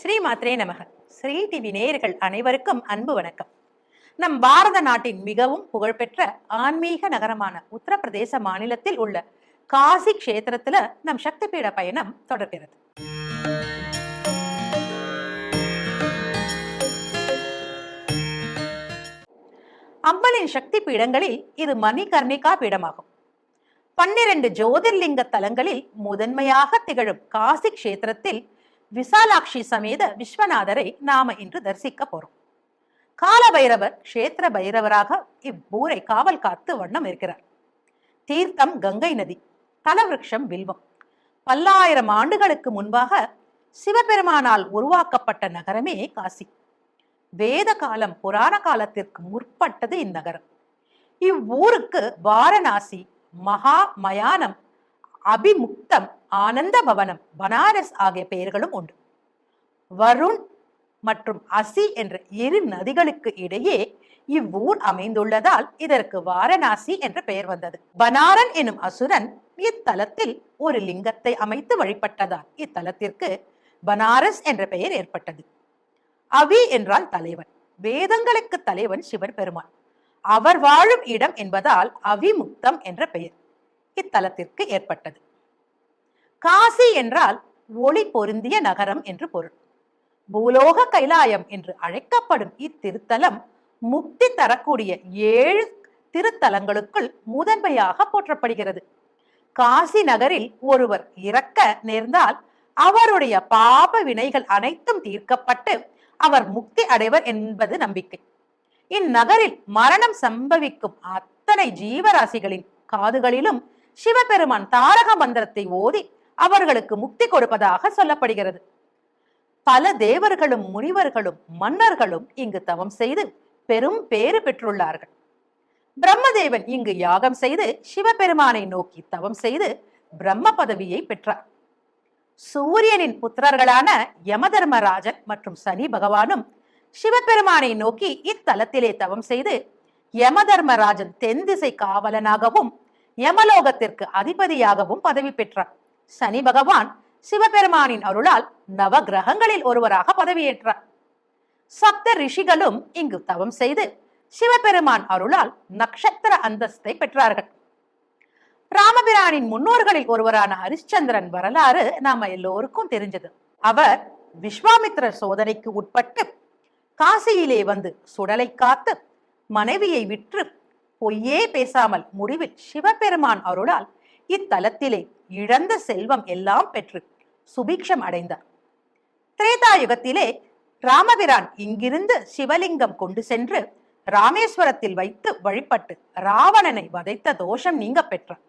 ஸ்ரீ மாத்ரே நமக. ஸ்ரீ டிவி நேயர்கள் அனைவருக்கும் அன்பு வணக்கம். நம் பாரத நாட்டின் மிகவும் புகழ்பெற்ற ஆன்மீக நகரமான உத்தரப்பிரதேச மாநிலத்தில் உள்ள காசி கஷேத்திரத்துல நம் சக்தி பீட பயணம் தொடர்கிறது. அம்மனின் சக்தி பீடங்களில் இது மணிகர்ணிகா பீடமாகும். பன்னிரண்டு ஜோதிர்லிங்க தலங்களில் முதன்மையாக திகழும் காசி கஷேத்திரத்தில் விசாலாட்சி சமேத விஸ்வநாதரை நாம இன்று தரிசிக்க போறோம். கால பைரவர் க்ஷேத்திர பைரவராக இவ்வூரை காவல் காத்து வண்ணம் இருக்கிறார். தீர்த்தம் கங்கை நதி தலவிருஷம் வில்வம். பல்லாயிரம் ஆண்டுகளுக்கு முன்பாக சிவபெருமானால் உருவாக்கப்பட்ட நகரமே காசி. வேத காலம் புராண காலத்திற்கு முற்பட்டது இந்நகரம். இவ்வூருக்கு வாரணாசி மகா மயானம் அபிமுக்தம் ஆனந்த பவனம் பனாரஸ் ஆகிய பெயர்களும் உண்டு. வருண் மற்றும் அசி என்ற இரு நதிகளுக்கு இடையே இவ்வூர் அமைந்துள்ளதால் இதற்கு வாரணாசி என்ற பெயர் வந்தது. பனாரன் எனும் அசுரன் இத்தலத்தில் ஒரு லிங்கத்தை அமைத்து வழிபட்டதால் இத்தலத்திற்கு பனாரஸ் என்ற பெயர் ஏற்பட்டது. அவி என்றால் தலைவன் வேதங்களுக்கு தலைவன் சிவன் பெருமான். அவர் வாழும் இடம் என்பதால் அவிமுக்தம் என்ற பெயர். இத்தலத்திற்கு ஏற்பட்டது. காசி என்றால் ஒளி பொருந்திய நகரம் என்று பொருள். பூலோக கைலாயம் என்று அழைக்கப்படும் இத்திருத்தலம் முக்தி தரக்கூடிய ஏழு திருத்தலங்களுக்குள் முதன்மையாக போற்றப்படுகிறது. காசி நகரில் ஒருவர் இறக்க நேர்ந்தால் அவருடைய பாப வினைகள் அனைத்தும் தீர்க்கப்பட்டு அவர் முக்தி அடைவர் என்பது நம்பிக்கை. இந்நகரில் மரணம் சம்பவிக்கும் அத்தனை ஜீவராசிகளின் காதுகளிலும் சிவபெருமான் தாரக மந்திரத்தை ஓதி அவர்களுக்கு முக்தி கொடுப்பதாக சொல்லப்படுகிறது. பல தேவர்களும் முனிவர்களும் மன்னர்களும் இங்கு தவம் செய்து பெரும் பேறு பெற்றுள்ளார்கள். பிரம்மதேவன் இங்கு யாகம் செய்து சிவபெருமானை நோக்கி தவம் செய்து பிரம்ம பதவியை பெற்றார். சூரியனின் புத்திரர்களான யமதர்மராஜன் மற்றும் சனி பகவானும் சிவபெருமானை நோக்கி இத்தலத்திலே தவம் செய்து யமதர்மராஜன் தென் திசை காவலனாகவும் யமலோகத்திற்கு அதிபதியாகவும் பதவி பெற்றார். சனி பகவான் சிவபெருமானின் அருளால் நவ கிரகங்களில் ஒருவராக பதவியேற்றார். சப்த ரிஷிகளும் இங்கு தவம் செய்து சிவபெருமான் அருளால் நட்சத்திர அந்தஸ்தை பெற்றார்கள். ராமபிரானின் முன்னோர்களில் ஒருவரான ஹரிச்சந்திரன் வரலாறு நாம எல்லோருக்கும் தெரிஞ்சது. அவர் விஸ்வாமித்திரர் சோதனைக்கு உட்பட்டு காசியிலே வந்து சுடலை காத்து மனைவியை விற்று பொய்யே பேசாமல் முடிவில் சிவபெருமான் அருளால் இத்தலத்திலே இழந்த செல்வம் எல்லாம் பெற்று சுபிக்ஷம் அடைந்தார். திரேதாயுகத்திலே ராமபிரான் இங்கிருந்து சிவலிங்கம் கொண்டு சென்று ராமேஸ்வரத்தில் வைத்து வழிபட்டு ராவணனை வதைத்த தோஷம் நீங்க பெற்றார்.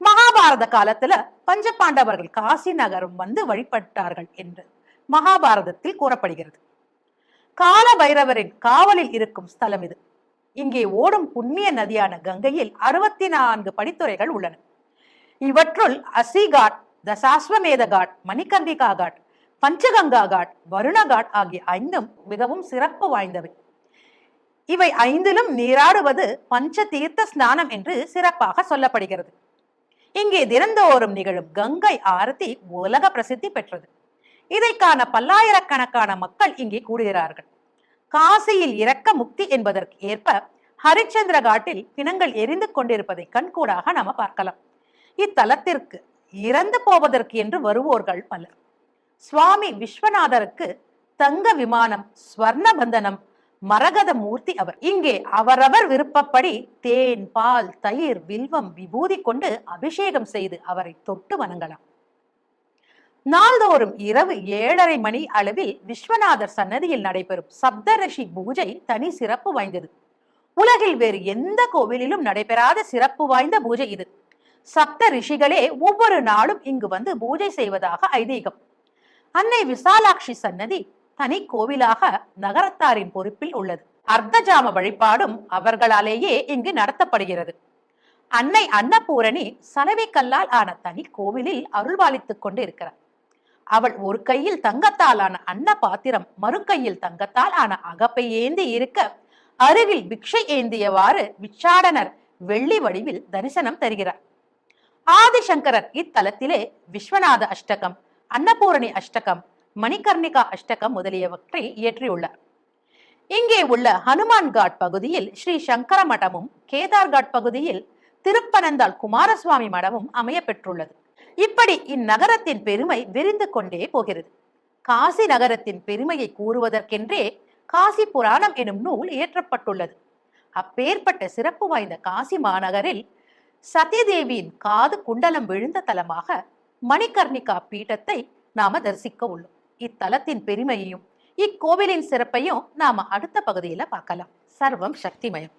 மகாபாரத காலத்துல பஞ்சபாண்டவர்கள் காசி நகரம் வந்து வழிபட்டார்கள் என்று மகாபாரதத்தில் கூறப்படுகிறது. கால பைரவரின் காவலில் இருக்கும் ஸ்தலம் இது. இங்கே ஓடும் புண்ணிய நதியான கங்கையில் அறுபத்தி நான்கு படித்துறைகள் உள்ளன. இவற்றுள் அசிகாட் தசாஸ்வமேத காட் மணிகர்ணிகா காட் பஞ்சகங்கா காட் வருண காட் ஆகிய ஐந்தும் மிகவும் சிறப்பு வாய்ந்தவை. இவை ஐந்திலும் நீராடுவது பஞ்ச தீர்த்த ஸ்நானம் என்று சிறப்பாக சொல்லப்படுகிறது. இங்கே தினந்தோறும் நிகழும் கங்கை ஆரத்தி உலக பிரசித்தி பெற்றது. இதைக்கான பல்லாயிரக்கணக்கான மக்கள் இங்கே கூடுகிறார்கள். காசியில் இறக்க முக்தி என்பதற்கு ஏற்ப ஹரிச்சந்திர காட்டில் பிணங்கள் எரிந்து கொண்டிருப்பதை கண்கூடாக நாம பார்க்கலாம். இத்தலத்திற்கு இறந்து போவதற்கு என்று வருவோர்கள் பலர். சுவாமி விஸ்வநாதருக்கு தங்க விமானம் ஸ்வர்ண பந்தனம் மரகத மூர்த்தி அவர். இங்கே அவரவர் விருப்பப்படி தேன் பால் தயிர் வில்வம் விபூதி கொண்டு அபிஷேகம் செய்து அவரை தொட்டு வணங்கலாம். நாள்தோறும் இரவு ஏழரை மணி அளவில் விஸ்வநாதர் சன்னதியில் நடைபெறும் சப்தரிஷி பூஜை தனி சிறப்பு வாய்ந்தது. உலகில் வேறு எந்த கோவிலிலும் நடைபெறாத சிறப்பு வாய்ந்த பூஜை இது. சப்த ரிஷிகளே ஒவ்வொரு நாளும் இங்கு வந்து பூஜை செய்வதாக ஐதீகம். அன்னை விசாலாட்சி சன்னதி தனி கோவிலாக நகரத்தாரின் பொறுப்பில் உள்ளது. அர்த்தஜாம வழிபாடும் அவர்களாலேயே இங்கு நடத்தப்படுகிறது. அன்னை அன்னபூரணி சலவை கல்லால் ஆன தனி கோவிலில் அருள்வாளித்துக் கொண்டு இருக்கிறார் அவள் ஒரு கையில் தங்கத்தால் ஆன அன்ன பாத்திரம் மறு கையில் தங்கத்தால் ஆன அகப்பை ஏந்தி இருக்க அருகில் பிக்ஷை ஏந்தியவாறு விச்சாடனர் வெள்ளி வடிவில் தரிசனம் தருகிறார். ஆதிசங்கரர் இத்தலத்திலே விஸ்வநாத அஷ்டகம் அன்னபூரணி அஷ்டகம் மணிகர்ணிகா அஷ்டகம் முதலியவற்றை இயற்றியுள்ளார். இங்கே உள்ள ஹனுமான் காட் பகுதியில் ஸ்ரீ சங்கர மடமும் கேதார் காட் பகுதியில் திருப்பனந்தாள் குமாரசுவாமி மடமும் அமைய பெற்றுள்ளது இப்படி இந்நகரத்தின் பெருமை விரிந்து கொண்டே போகிறது. காசி நகரத்தின் பெருமையை கூறுவதற்கென்றே காசி புராணம் எனும் நூல் இயற்றப்பட்டுள்ளது. அப்பேற்பட்ட சிறப்பு வாய்ந்த காசி மாநகரில் சத்யதேவியின் காது குண்டலம் விழுந்த தலமாக மணிகர்ணிகா பீட்டத்தை நாம தரிசிக்க உள்ளோம். இத்தலத்தின் பெருமையையும் இக்கோவிலின் சிறப்பையும் நாம அடுத்த பகுதியில பார்க்கலாம். சர்வம் சக்திமயம்.